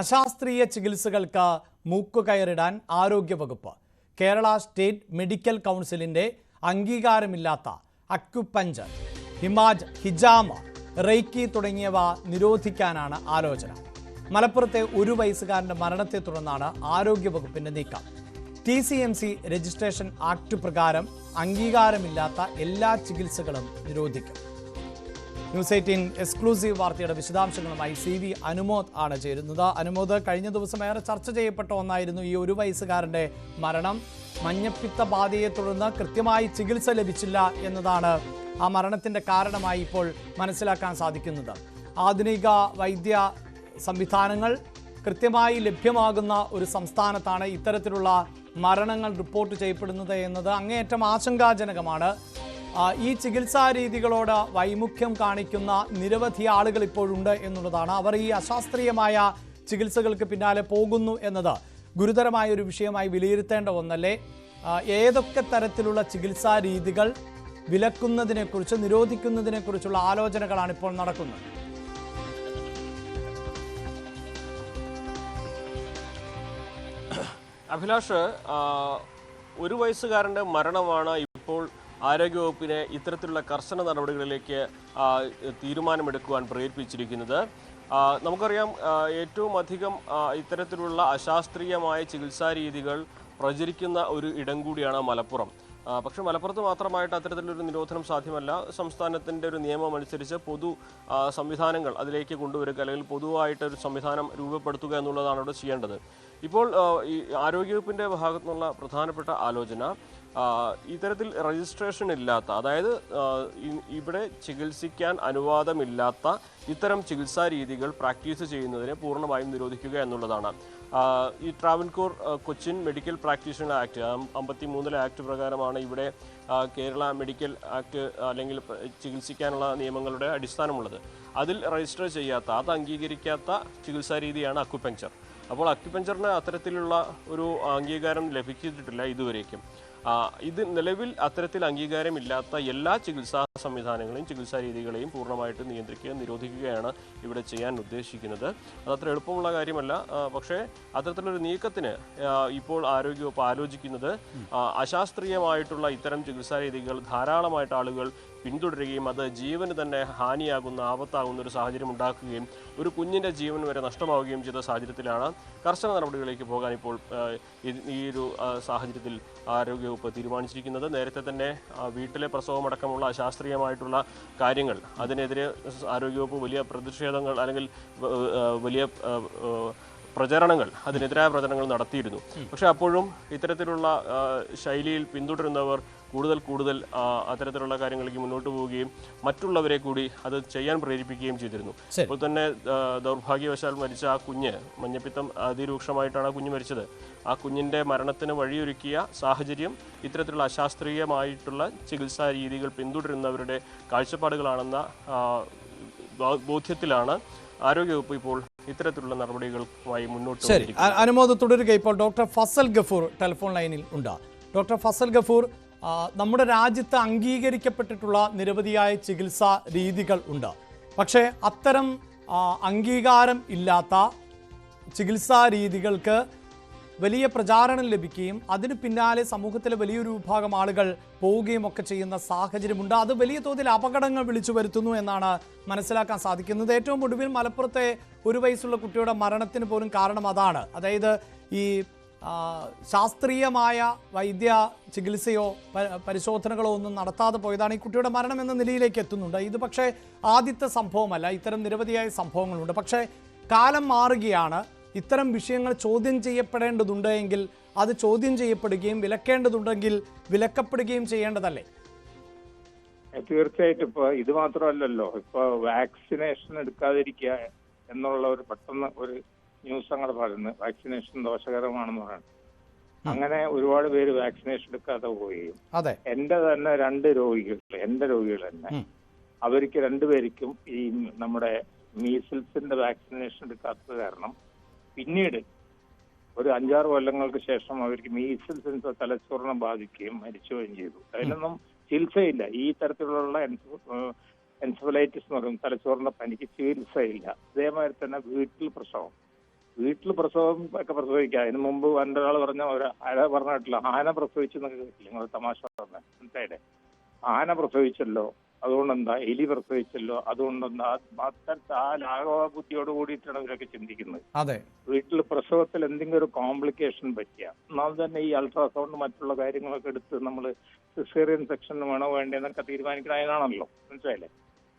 അശാസ്ത്രീയ ചികിത്സകൾക്ക് മൂക്കുകയറിടാൻ ആരോഗ്യവകുപ്പ് Kerala state medical കൗൺസിലിന്റെ അംഗീകാരമില്ലാത്ത acupuncture ഹിമാജ് ഹിജാമ റെയ്ക്കി തുടങ്ങിയവ നിരോധിക്കാനാണ് ആലോചന. മലപ്പുറത്തെ ഒരു വയസ്സുകാരന്റെ മരണത്തെ തുടർന്നാണ് ആരോഗ്യവകുപ്പിന്റെ നീക്കം. T C M C registration act പ്രകാരം അംഗീകാരമില്ലാത്ത എല്ലാ ചികിത്സകളും നിരോധിക്കും. ന്യൂസ് എയ്റ്റീൻ എക്സ്ക്ലൂസീവ് വാർത്തയുടെ വിശദാംശങ്ങളുമായി സി വി അനുമോദ് ആണ് ചേരുന്നത്. അനുമോദ് കഴിഞ്ഞ ദിവസം ഏറെ ചർച്ച ചെയ്യപ്പെട്ട ഒന്നായിരുന്നു ഈ ഒരു വയസ്സുകാരന്റെ മരണം. മഞ്ഞപ്പിത്ത ബാധയെ തുടർന്ന് കൃത്യമായി ചികിത്സ ലഭിച്ചില്ല എന്നതാണ് ആ മരണത്തിന്റെ കാരണമായി ഇപ്പോൾ മനസ്സിലാക്കാൻ സാധിക്കുന്നത്. ആധുനിക വൈദ്യ സംവിധാനങ്ങൾ കൃത്യമായി ലഭ്യമാകുന്ന ഒരു സംസ്ഥാനത്താണ് ഇത്തരത്തിലുള്ള മരണങ്ങൾ റിപ്പോർട്ട് ചെയ്യപ്പെടുന്നത് എന്നത് അങ്ങേയറ്റം ആശങ്കാജനകമാണ്. ഈ ചികിത്സാ രീതികളോട് വൈമുഖ്യം കാണിക്കുന്ന നിരവധി ആളുകൾ ഇപ്പോഴുണ്ട് എന്നുള്ളതാണ്. അവർ ഈ അശാസ്ത്രീയമായ ചികിത്സകൾക്ക് പിന്നാലെ പോകുന്നു എന്നത് ഗുരുതരമായ ഒരു വിഷയമായി വിലയിരുത്തേണ്ട ഒന്നല്ലേ? ഏതൊക്കെ തരത്തിലുള്ള ചികിത്സാ രീതികൾ വിലക്കുന്നതിനെക്കുറിച്ച് നിരോധിക്കുന്നതിനെക്കുറിച്ചുള്ള ആലോചനകളാണ് ഇപ്പോൾ നടക്കുന്നത്? അഭിലാഷ് ഒരു വയസ്സുകാരന്റെ മരണമാണ് ഇപ്പോൾ ആരോഗ്യവകുപ്പിനെ ഇത്തരത്തിലുള്ള കർശന നടപടികളിലേക്ക് തീരുമാനമെടുക്കുവാൻ പ്രേരിപ്പിച്ചിരിക്കുന്നത്. നമുക്കറിയാം ഏറ്റവും അധികം ഇത്തരത്തിലുള്ള അശാസ്ത്രീയമായ ചികിത്സാ രീതികൾ പ്രചരിക്കുന്ന ഒരു ഇടം കൂടിയാണ് മലപ്പുറം. പക്ഷെ മലപ്പുറത്ത് മാത്രമായിട്ട് അത്തരത്തിലൊരു നിരോധനം സാധ്യമല്ല. സംസ്ഥാനത്തിന്റെ ഒരു നിയമം അനുസരിച്ച് പൊതു സംവിധാനങ്ങൾ അതിലേക്ക് കൊണ്ടുവരിക അല്ലെങ്കിൽ പൊതുവായിട്ട് ഒരു സംവിധാനം രൂപപ്പെടുത്തുക എന്നുള്ളതാണ് അവിടെ ചെയ്യേണ്ടത്. ഇപ്പോൾ ഈ ആരോഗ്യവകുപ്പിന്റെ ഭാഗത്തു നിന്നുള്ള പ്രധാനപ്പെട്ട ആലോചന ഇത്തരത്തിൽ രജിസ്ട്രേഷൻ ഇല്ലാത്ത അതായത് ഇവിടെ ചികിത്സിക്കാൻ അനുവാദമില്ലാത്ത ഇത്തരം ചികിത്സാ രീതികൾ പ്രാക്ടീസ് ചെയ്യുന്നതിനെ പൂർണമായും നിരോധിക്കുക എന്നുള്ളതാണ്. ഈ Travancore Cochin medical practitioner act അമ്പത്തി മൂന്നിലെ ആക്ട് പ്രകാരമാണ് ഇവിടെ കേരള മെഡിക്കൽ ആക്ട് അല്ലെങ്കിൽ ചികിത്സിക്കാനുള്ള നിയമങ്ങളുടെ അടിസ്ഥാനമുള്ളത്. അതിൽ രജിസ്റ്റർ ചെയ്യാത്ത അത് അംഗീകരിക്കാത്ത ചികിത്സാ രീതിയാണ് അക്യുപഞ്ചർ അപ്പോൾ അക്യുപഞ്ചറിന് അത്തരത്തിലുള്ള ഒരു അംഗീകാരം ലഭിച്ചിട്ടില്ല ഇതുവരേക്കും. ഇത് നിലവിൽ അത്തരത്തിൽ അംഗീകാരമില്ലാത്ത എല്ലാ ചികിത്സാ സംവിധാനങ്ങളെയും ചികിത്സാ രീതികളെയും പൂർണമായിട്ട് നിയന്ത്രിക്കുകയും നിരോധിക്കുകയാണ് ഇവിടെ ചെയ്യാൻ ഉദ്ദേശിക്കുന്നത്. അതത്ര എളുപ്പമുള്ള കാര്യമല്ല. പക്ഷേ അത്തരത്തിലൊരു നീക്കത്തിന് ഇപ്പോൾ ആരോഗ്യവകുപ്പ് ആലോചിക്കുന്നത് അശാസ്ത്രീയമായിട്ടുള്ള ഇത്തരം ചികിത്സാ രീതികൾ ധാരാളമായിട്ട് ആളുകൾ പിന്തുടരുകയും അത് ജീവന് തന്നെ ഹാനിയാകുന്ന ആപത്താകുന്ന ഒരു സാഹചര്യം ഉണ്ടാക്കുകയും ഒരു കുഞ്ഞിന്റെ ജീവൻ വരെ നഷ്ടമാവുകയും ചെയ്ത സാഹചര്യത്തിലാണ് കർശന നടപടികളിലേക്ക് പോകാൻ ഇപ്പോൾ ഈ ഒരു സാഹചര്യത്തിൽ സാഹചര്യത്തിൽ ആരോഗ്യവകുപ്പ് തീരുമാനിച്ചിരിക്കുന്നത്. നേരത്തെ തന്നെ വീട്ടിലെ പ്രസവമടക്കമുള്ള അശാസ്ത്രീയമായിട്ടുള്ള കാര്യങ്ങൾ അതിനെതിരെ ആരോഗ്യവകുപ്പ് വലിയ പ്രതിഷേധങ്ങൾ അല്ലെങ്കിൽ വലിയ പ്രചരണങ്ങൾ അതിനെതിരായ പ്രചരണങ്ങൾ നടത്തിയിരുന്നു. പക്ഷെ അപ്പോഴും ഇത്തരത്തിലുള്ള ശൈലിയിൽ പിന്തുടരുന്നവർ കൂടുതൽ കൂടുതൽ അത്തരത്തിലുള്ള കാര്യങ്ങളിലേക്ക് മുന്നോട്ട് പോവുകയും മറ്റുള്ളവരെ കൂടി അത് ചെയ്യാൻ പ്രേരിപ്പിക്കുകയും ചെയ്തിരുന്നു. അപ്പോൾ ഇപ്പോൾ തന്നെ ദൗർഭാഗ്യവശാൽ മരിച്ച ആ കുഞ്ഞ് മഞ്ഞപ്പിത്തം അതിരൂക്ഷമായിട്ടാണ് ആ കുഞ്ഞ് മരിച്ചത്. ആ കുഞ്ഞിന്റെ മരണത്തിന് വഴിയൊരുക്കിയ സാഹചര്യം ഇത്തരത്തിലുള്ള അശാസ്ത്രീയമായിട്ടുള്ള ചികിത്സാ രീതികൾ പിന്തുടരുന്നവരുടെ കാഴ്ചപ്പാടുകളാണെന്ന ബോധ്യത്തിലാണ് ആരോഗ്യവകുപ്പ് ഇപ്പോൾ ഇത്തരത്തിലുള്ള നടപടികളുമായി മുന്നോട്ട് ശരി. അനുമോദം തുടരുക ഇപ്പോൾ ഡോക്ടർ ഫസൽ ഗഫൂർ ടെലിഫോൺ ലൈനിൽ ഉണ്ട്. ഡോക്ടർ ഫസൽ ഗഫൂർ നമ്മുടെ രാജ്യത്ത് അംഗീകരിക്കപ്പെട്ടിട്ടുള്ള നിരവധിയായ ചികിത്സാ രീതികൾ ഉണ്ട്. പക്ഷേ അത്തരം അംഗീകാരം ഇല്ലാത്ത ചികിത്സാ രീതികൾക്ക് വലിയ പ്രചാരണം ലഭിക്കുകയും അതിന് പിന്നാലെ സമൂഹത്തിലെ വലിയൊരു വിഭാഗം ആളുകൾ പോവുകയും ഒക്കെ ചെയ്യുന്ന സാഹചര്യമുണ്ട്. അത് വലിയ തോതിൽ അപകടങ്ങൾ വിളിച്ചു വരുത്തുന്നു എന്നാണ് മനസ്സിലാക്കാൻ സാധിക്കുന്നത്. ഏറ്റവും ഒടുവിൽ മലപ്പുറത്തെ ഒരു വയസ്സുള്ള കുട്ടിയുടെ മരണത്തിന് പോലും കാരണം അതാണ്. അതായത് ഈ ശാസ്ത്രീയമായ വൈദ്യ ചികിത്സയോ പരിശോധനകളോ ഒന്നും നടത്താതെ പോയതാണ് ഈ കുട്ടിയുടെ മരണം എന്ന നിലയിലേക്ക് എത്തുന്നുണ്ട്. ഇത് പക്ഷേ ആദ്യത്തെ സംഭവമല്ല ഇത്തരം നിരവധിയായ സംഭവങ്ങളുണ്ട്. പക്ഷേ കാലം മാറുകയാണ്. ഇത്തരം വിഷയങ്ങൾ ചോദ്യം ചെയ്യപ്പെടേണ്ടതുണ്ട് എങ്കിൽ അത് ചോദ്യം ചെയ്യപ്പെടുകയും വിലക്കേണ്ടതുണ്ടെങ്കിൽ വിലക്കപ്പെടുകയും ചെയ്യേണ്ടതല്ലേ? തീർച്ചയായിട്ടും. ഇപ്പൊ ഇത് മാത്രമല്ലല്ലോ. ഇപ്പൊ വാക്സിനേഷൻ എടുക്കാതിരിക്കുക എന്നുള്ള ഒരു പെട്ടെന്ന് ഒരു ന്യൂസ് അങ്ങനെ പറയുന്നത്. വാക്സിനേഷൻ ദോഷകരമാണെന്ന് പറയുന്നത് അങ്ങനെ ഒരുപാട് പേര് വാക്സിനേഷൻ എടുക്കാതെ പോവുകയും. എന്റെ തന്നെ രണ്ട് രോഗികൾ എന്റെ രോഗികൾ തന്നെ. അവർക്ക് രണ്ടുപേർക്കും ഈ നമ്മുടെ മീസിൽസിന്റെ വാക്സിനേഷൻ എടുക്കാത്തത് കാരണം പിന്നീട് ഒരു അഞ്ചാറ് കൊല്ലങ്ങൾക്ക് ശേഷം അവർക്ക് മീസിൽസിന്റെ തലച്ചോറിനെ ബാധിക്കുകയും മരിച്ചുകയും ചെയ്തു. അതിനൊന്നും ചികിത്സയില്ല. ഈ തരത്തിലുള്ള എൻസഫലൈറ്റിസ് എന്ന് പറയും തലച്ചോറിന്റെ പനിക്ക് ചികിത്സയില്ല. അതേമാതിരി തന്നെ വീട്ടിൽ പ്രസവം. വീട്ടിൽ പ്രസവം ഒക്കെ പ്രസവിക്കാം. അതിന് മുമ്പ് ഒരാൾ പറഞ്ഞ ഒരു ആര പറഞ്ഞിട്ടില്ല. ആന പ്രസവിച്ചു എന്നൊക്കെ കേട്ടില്ല? നിങ്ങൾ തമാശ പറഞ്ഞ. മനസ്സിലായിട്ടെ ആന പ്രസവിച്ചല്ലോ അതുകൊണ്ടെന്താ? എലി പ്രസവിച്ചല്ലോ അതുകൊണ്ടെന്താ? അത്തരത്തിൽ ആ ലാഘവ ബുദ്ധിയോട് കൂടിയിട്ടാണ് ഇവരൊക്കെ ചിന്തിക്കുന്നത്. അതെ. വീട്ടിൽ പ്രസവത്തിൽ എന്തെങ്കിലും ഒരു കോംപ്ലിക്കേഷൻ പറ്റിയ. എന്നാൽ തന്നെ ഈ അൾട്രാസൗണ്ട് മറ്റുള്ള കാര്യങ്ങളൊക്കെ എടുത്ത് നമ്മൾ സിസേറിയൻ സെക്ഷൻ വേണോ വേണ്ടെന്നൊക്കെ തീരുമാനിക്കുന്നതിനാണല്ലോ മനസ്സിലായില്ലേ?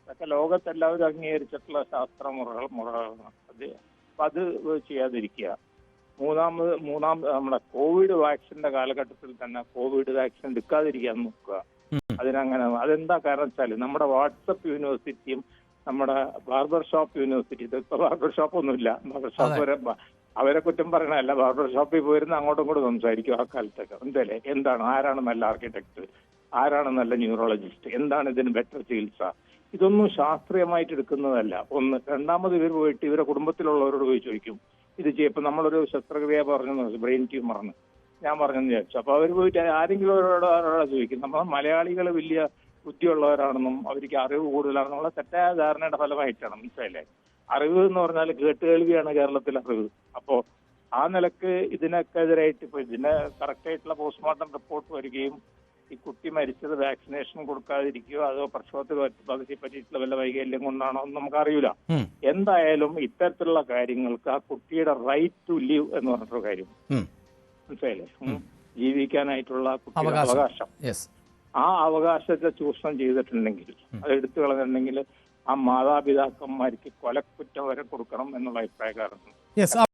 അതൊക്കെ ലോകത്തെല്ലാവരും അംഗീകരിച്ചിട്ടുള്ള ശാസ്ത്രമുറകൾ മുറകളാണ്. അത് അത് ചെയ്യാതിരിക്കുക. മൂന്നാമത് മൂന്നാം നമ്മുടെ കോവിഡ് വാക്സിന്റെ കാലഘട്ടത്തിൽ തന്നെ കോവിഡ് വാക്സിൻ എടുക്കാതിരിക്കാൻ നോക്കുക. അതിനങ്ങനെ അതെന്താ കാരണം വെച്ചാൽ നമ്മുടെ വാട്സപ്പ് യൂണിവേഴ്സിറ്റിയും നമ്മുടെ ബാർബർ ഷോപ്പ് യൂണിവേഴ്സിറ്റി ഇതിപ്പോ ബാർബർ ഷോപ്പ് ഒന്നുമില്ല ബാർബർ ഷോപ്പ്. വരെ അവരെ കുറ്റം പറയണല്ല ബാർബർ ഷോപ്പിൽ പോയിരുന്ന അങ്ങോട്ടും ഇങ്ങോട്ടും സംസാരിക്കും ആ കാലത്തൊക്കെ. എന്തല്ലേ? എന്താണ്? ആരാണ് നല്ല ആർക്കിടെക്ട്? ആരാണ് നല്ല ന്യൂറോളജിസ്റ്റ്? എന്താണ് ഇതിന് ബെറ്റർ ചികിത്സ? ഇതൊന്നും ശാസ്ത്രീയമായിട്ട് എടുക്കുന്നതല്ല. ഒന്ന് രണ്ടാമത് ഇവർ പോയിട്ട് ഇവരെ കുടുംബത്തിലുള്ളവരോട് പോയി ചോദിക്കും. ഇത് ചെയ്യപ്പോ നമ്മളൊരു ശസ്ത്രക്രിയ പറഞ്ഞു ബ്രെയിൻ ട്യൂമറിന്. ഞാൻ പറഞ്ഞെന്ന് വിചാരിച്ചു. അപ്പൊ അവർ പോയിട്ട് ആരെങ്കിലും ഒരാളോ ഒരാളെ ചോദിക്കും. നമ്മൾ മലയാളികൾ വലിയ ബുദ്ധിയുള്ളവരാണെന്നും അവർക്ക് അറിവ് കൂടുതലാണെന്നുള്ള തെറ്റായ ധാരണയുടെ ഫലമായിട്ടാണ്. മനസ്സിലായില്ലേ? അറിവ് എന്ന് പറഞ്ഞാൽ കേട്ടുകേൾവിയാണ് കേരളത്തിലെ അറിവ്. അപ്പോ ആ നിലയ്ക്ക് ഇതിനൊക്കെതിരായിട്ട് ഇപ്പൊ ഇതിന് കറക്റ്റ് ആയിട്ടുള്ള പോസ്റ്റ്മോർട്ടം റിപ്പോർട്ട് വരികയും ഈ കുട്ടി മരിച്ചത് വാക്സിനേഷൻ കൊടുക്കാതിരിക്കുകയോ അതോ പ്രസവത്തിൽ പകുതി പറ്റിയിട്ടുള്ള വല്ല വൈകല്യം കൊണ്ടാണോ എന്ന് നമുക്കറിയില്ല. എന്തായാലും ഇത്തരത്തിലുള്ള കാര്യങ്ങൾക്ക് ആ കുട്ടിയുടെ റൈറ്റ് ടു ലിവ് എന്ന് പറഞ്ഞിട്ടൊരു കാര്യം. മനസ്സിലായില്ലേ? ജീവിക്കാനായിട്ടുള്ള കുട്ടിയുടെ അവകാശം. ആ അവകാശത്തെ ചൂഷണം ചെയ്തിട്ടുണ്ടെങ്കിൽ അത് എടുത്തു കളഞ്ഞിട്ടുണ്ടെങ്കിൽ ആ മാതാപിതാക്കന്മാർക്ക് കൊലക്കുറ്റം വരെ കൊടുക്കണം എന്നുള്ള അഭിപ്രായക്കാരുണ്ട്